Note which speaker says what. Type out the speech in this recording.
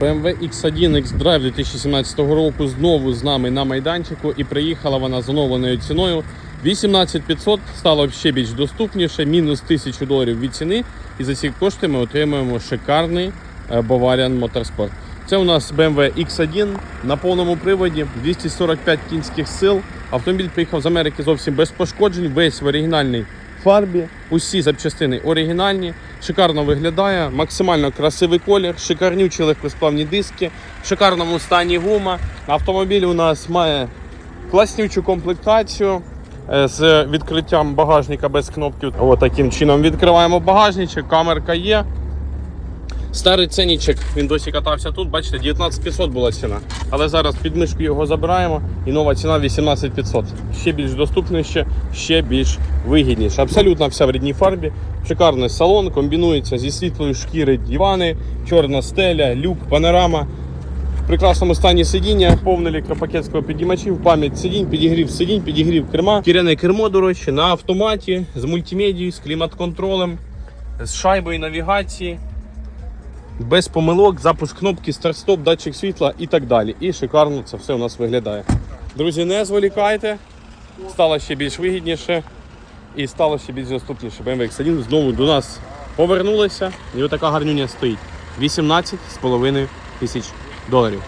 Speaker 1: BMW X1 X-Drive 2017 року знову з нами на майданчику і приїхала вона з оновленою ціною. 18500 стало ще більш доступніше, мінус 1000 доларів від ціни. І за ці кошти ми отримуємо шикарний е, Bavarian Motorsport. Це у нас BMW X1 на повному приводі, 245 кінських сил. Автомобіль приїхав з Америки зовсім без пошкоджень, весь в оригінальній фарбі. Усі запчастини оригінальні, шикарно виглядає, максимально красивий колір, шикарнючі легкосплавні диски, в шикарному стані гума. Автомобіль у нас має класнючу комплектацію е, з відкриттям багажника без кнопки. Ось таким чином відкриваємо багажничок, камерка є. Старий ценничок, він досі катався тут, бачите, 19500 була ціна. Але зараз під мишку його забираємо і нова ціна 18500. Ще більш доступніше, ще більш вигідніше. Абсолютно вся в рідній фарбі. Шикарний салон, комбінується зі світлої шкіри дивани, чорна стеля, люк, панорама. В прекрасному стані сидіння, повний електропакет підіймачів, пам'ять сидінь, підігрів сидінь, підігрів керма. Кіряне кермо, до речі, на автоматі, з мультимедією, з клімат-контролем, з шайбою навігації без помилок, запуск кнопки, старт-стоп, датчик світла і так далі. І шикарно це все у нас виглядає. Друзі, не зволікайте, стало ще більш вигідніше і стало ще більш доступніше. BMW X1 знову до нас повернулися і отака гарнюня стоїть. 18,5 тисяч доларів.